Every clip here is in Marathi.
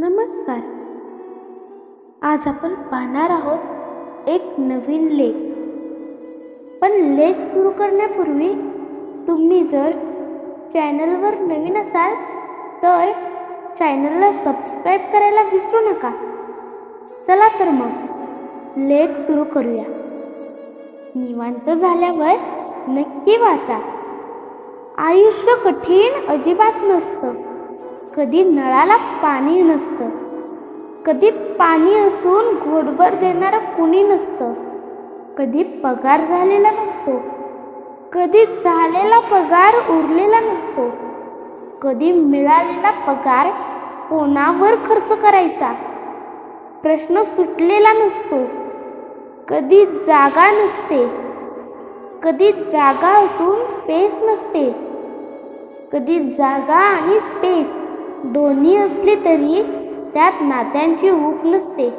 नमस्कार. आज आपण पाहणार आहोत एक नवीन लेख. पण लेख सुरू करण्यापूर्वी तुम्ही जर चॅनलवर नवीन असाल तर चॅनलला सबस्क्राईब करायला विसरू नका. चला तर मग लेख सुरू करूया. निवांत झाल्यावर नक्की वाचा. आयुष्य कठीण अजिबात नसतं. कधी नळाला पाणी नसतं. कधी पाणी असून घोडभर देणारं कुणी नसतं. कधी पगार झालेला नसतो. कधी झालेला पगार उरलेला नसतो. कधी मिळालेला पगार कोणावर खर्च करायचा? प्रश्न सुटलेला नसतो. कधी जागा नसते. कधी जागा असून स्पेस नसते. कधी जागा आणि स्पेस दोन्ही असली तरी त्यात नात्यांची ऊक नसते.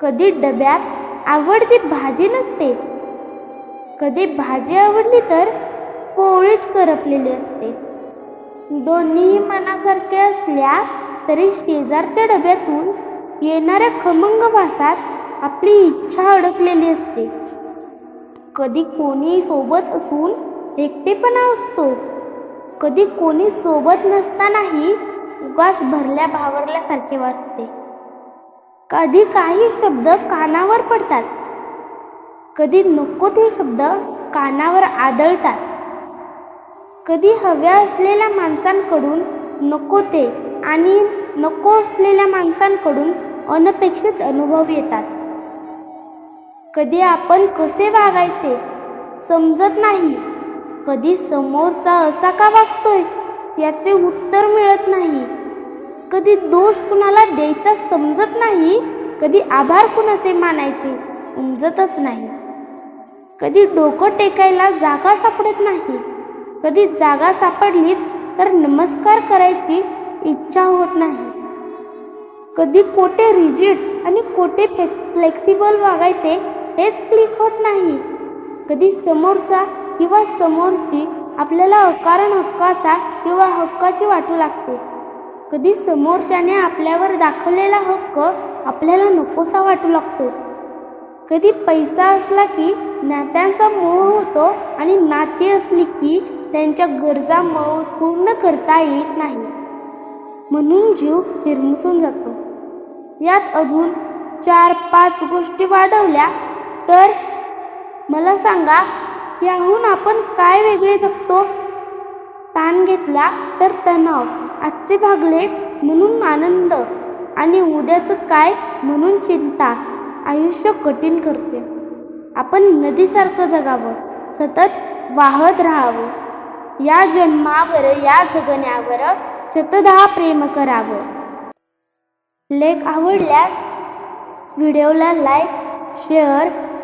कधी डब्यात आवडती भाजी नसते. कधी भाजी आवडली तर पोळीच करपलेली असते. दोन्ही मनासारखे असल्या तरी शेजारच्या डब्यातून येणाऱ्या खमंग वासात आपली इच्छा अडकलेली असते. कधी कोणी सोबत असून एकटेपणा असतो. कधी कोणी सोबत नसतानाही उगाच भरल्या भावरल्यासारखे वाटते. कधी काही शब्द कानावर पडतात. कधी नको ते शब्द कानावर आदळतात. कधी हव्या असलेल्या माणसांकडून नको ते आणि नको असलेल्या माणसांकडून अनपेक्षित अनुभव येतात. कधी आपण कसे वागायचे समजत नाही. कधी समोरचा असा का वागतोय? याचे उत्तर मिळत नाही. कधी दोष कुणाला द्यायचा समजत नाही कधी आभार कुणाचे मानायचे उमजतच नाही. कधी डोकं टेकायला जागा सापडत नाही कधी जागा सापडलीच तर नमस्कार करायची इच्छा होत नाही. कधी कोठे रिजिड आणि कोठे फ्लेक्सिबल वागायचे हेच क्लिक होत नाही. कधी समोरचा किंवा समोरची आपल्याला अकारण हक्काचा किंवा हक्काची वाटू लागते. कधी समोरच्याने आपल्यावर दाखवलेला हक्क आपल्याला नकोसा वाटू लागतो. कधी पैसा असला की नात्यांचा मोह होतो आणि नाती असली की त्यांच्या गरजा मौज पूर्ण करता येत नाही. म्हणून जीव हिरमुसून जातो. यात अजून चार पाच गोष्टी वाढवल्या तर मला सांगा याहून आपण काय वेगळे जगतो? ताण घेतला तर तणाव आजचे भागले म्हणून आनंद आणि उद्याचं काय म्हणून चिंता. आयुष्य कठीण करते. आपण नदीसारखं जगावं सतत वाहत राहावं. या जन्मावर या जगण्यावर शतदहा प्रेम करावं. लेख आवडल्यास व्हिडिओला लाईक शेअर